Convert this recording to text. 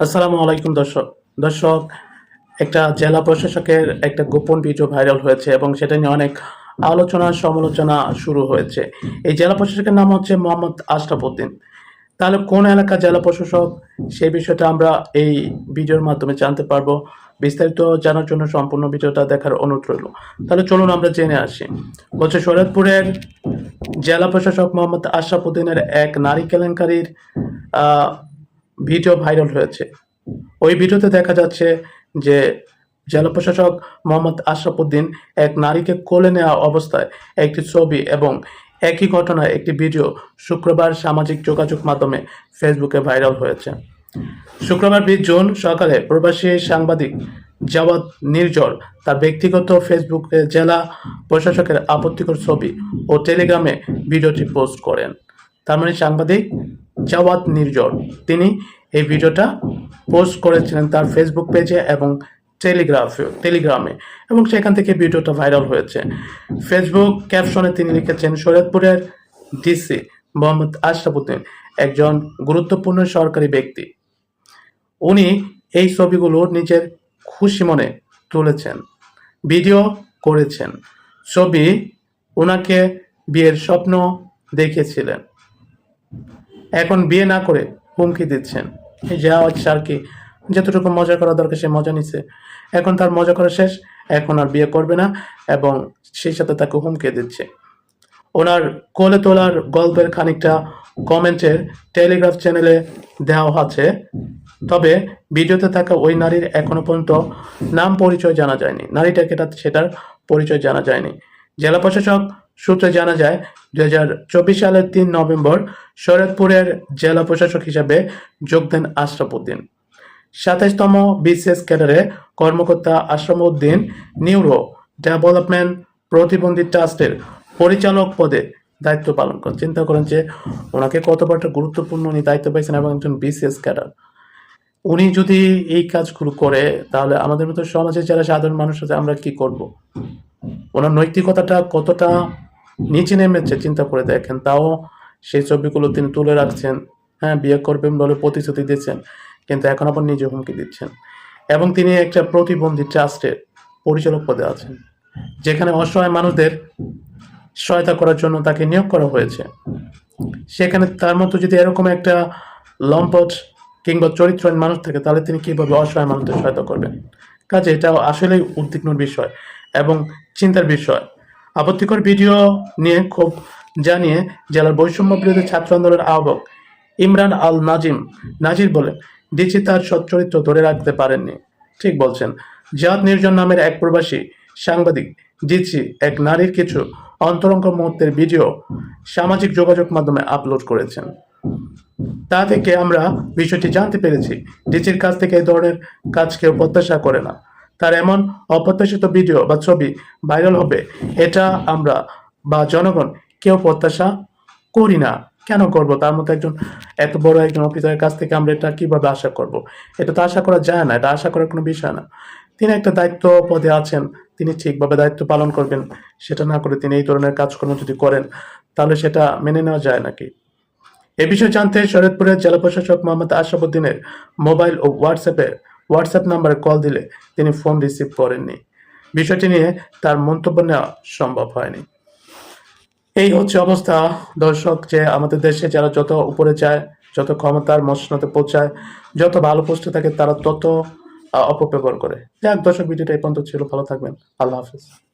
আসসালামু আলাইকুম দর্শক। দর্শক, একটা জেলা প্রশাসকের একটা গোপন ভিডিও ভাইরাল হয়েছে এবং সেটা নিয়ে অনেক আলোচনা, সমালোচনা শুরু হয়েছে। এই জেলা প্রশাসকের নাম হচ্ছে মোহাম্মদ আশরাফুদ্দিন। তাহলে কোন এলাকা জেলা প্রশাসক? সেই বিষয়টা আমরা এই ভিডিওর মাধ্যমে জানতে পারব। বিস্তারিত জানার জন্য সম্পূর্ণ ভিডিওটা দেখার অনুরোধ রইল। তাহলে চলুন আমরা জেনে আসি। বলছে শরৎপুরের জেলা প্রশাসক মোহাম্মদ আশরাফুদ্দিনের এক নারী কেলেঙ্কারির ভিডিও ভাইরাল হয়েছে। ওই ভিডিওতে দেখা যাচ্ছে যে জেলা প্রশাসক মোহাম্মদ আশরাফুদ্দিন এক নারীকে কোলে নেওয়া অবস্থায় একটি ছবি এবং একই ঘটনায় একটি ভিডিও শুক্রবার সামাজিক যোগাযোগ মাধ্যমে ফেসবুকে ভাইরাল হয়েছে। শুক্রবার বিশ জুন সকালে প্রবাসী সাংবাদিক জাওয়াদ নির্জর তার ব্যক্তিগত ফেসবুকে জেলা প্রশাসকের আপত্তিকর ছবি ও টেলিগ্রামে ভিডিওটি পোস্ট করেন। তার মানে সাংবাদিক জাওয়াদ নির্জর, তিনি এই ভিডিওটা পোস্ট করেছিলেন তার ফেসবুক পেজে এবং টেলিগ্রাফে টেলিগ্রামে এবং সেখান থেকে ভিডিওটা ভাইরাল হয়েছে। ফেসবুক ক্যাপশনে তিনি লিখেছেন, শরীয়তপুরের ডিসি মোহাম্মদ আশরাফুদ্দিন একজন গুরুত্বপূর্ণ সরকারি ব্যক্তি। উনি এই ছবিগুলো নিজের খুশি মনে তুলেছেন, ভিডিও করেছেন। ছবি ওনাকে বিয়ের স্বপ্ন দেখেছিলেন। এখন বিয়ে না করে হুমকি দিচ্ছেন। এই আর কি যতটুকু মজা করা দরকার সে মজা নিচ্ছে এখন তার মজা করা শেষ, এখন আর বিয়ে করবে না এবং সেই সাথে তাকে হুমকি দিচ্ছে। ওনার কোলে তোলার গল্পের খানিকটা কমেন্টের টেলিগ্রাফ চ্যানেলে দেওয়া আছে। তবে ভিডিওতে থাকা ওই নারীর এখনও পর্যন্ত নাম পরিচয় জানা যায়নি। নারীটাকে সেটার পরিচয় জানা যায়নি। জেলা প্রশাসক সূত্রে জানা যায়, দুই হাজার চব্বিশ সালের তিন নভেম্বর শরৎপুরের জেলা প্রশাসক হিসাবে যোগ দেন আশরাফ উদ্দিন। সাতাইশতম বিসিএস ক্যাডারে কর্মকর্তা আশরাফ উদ্দিন নিউরো ডেভেলপমেন্ট প্রতিবন্ধী ট্রাস্টের পরিচালক পদে দায়িত্ব পালন করেন। চিন্তা করেন যে ওনাকে কত বড় একটা গুরুত্বপূর্ণ উনি দায়িত্ব পাইছেন এবং একজন বিসিএস ক্যাডার। উনি যদি এই কাজগুলো করে, তাহলে আমাদের মতো সমাজে যারা সাধারণ মানুষ আছে, আমরা কি করব? ওনার নৈতিকতাটা কতটা নিচে নেমেছে চিন্তা করে দেখেন, তাও সেই ছবিগুলো তিনি তুলে রাখছেন হ্যাঁ বিয়ে করবেন বলে প্রতিশ্রুতি দিচ্ছেন, কিন্তু এখন আবার নিজে হুমকি দিচ্ছেন। এবং তিনি একটা প্রতিবন্ধী ট্রাস্টের পরিচালক পদে আছেন, যেখানে অসহায় মানুষদের সহায়তা করার জন্য তাকে নিয়োগ করা হয়েছে। সেখানে তার মতো যদি এরকম একটা লম্পট কিংবা চরিত্রহীন মানুষ থাকে, তাহলে তিনি কীভাবে অসহায় মানুষদের সহায়তা করবেন? কাজে এটা আসলেই উদ্বিগ্নর বিষয় এবং চিন্তার বিষয়। আপত্তিকর ভিডিও নিয়ে খুব জানিয়ে জেলার বৈষম্য বিরোধী ছাত্র আন্দোলনের আহ্বক ইমরান আল নাজিম নাজির বলেন ডিচি তার সচ্চরিত্র ধরে রাখতে পারেননি। ঠিক বলছেন, জাত নির্জন নামের এক প্রবাসী সাংবাদিক ডিচি এক নারীর কিছু অন্তরঙ্গ মুহূর্তের ভিডিও সামাজিক যোগাযোগ মাধ্যমে আপলোড করেছেন। তা থেকে আমরা বিষয়টি জানতে পেরেছি। ডিচির কাছ থেকে এই ধরনের কাজ কেউ প্রত্যাশা করে না। তার এমন অপ্রত্যাশিত ভিডিও বা ছবি ভাইরাল হবে, এটা আমরা বা জনগণ কেউ প্রত্যাশা করি না। কেন করব? তার মধ্যে একজন, এত বড় একজন অফিসারের কাছ থেকে আমরা এটা কীভাবে আশা করব? এটা তো আশা করা যায় না, এটা আশা করার কোনো বিষয় না। তিনি একটা দায়িত্ব পদে আছেন, তিনি ঠিকভাবে দায়িত্ব পালন করবেন, সেটা না করে তিনি এই ধরনের কাজকর্ম যদি করেন, তাহলে সেটা মেনে নেওয়া যায় নাকি? এ বিষয়ে জানতে শরৎপুরের জেলা প্রশাসক মোহাম্মদ আশরাফুদ্দিনের মোবাইল ও হোয়াটসঅ্যাপে হোয়াটসঅ্যাপ নাম্বারে কল দিলে তিনি ফোন রিসিভ করেননি। বিষয়টি নিয়ে তার মন্তব্য নেওয়া সম্ভব হয়নি। এই হচ্ছে অবস্থা। দর্শক, যে আমাদের দেশে যারা যত উপরে যায়, যত ক্ষমতার মসনতে পৌঁছায়, যত ভালো পোস্টে থাকে, তারা তত অপব্যবহার করে। যাক, দর্শক, ভিডিওটা এই পর্যন্ত ছিল। ভালো থাকবেন। আল্লাহ হাফিজ।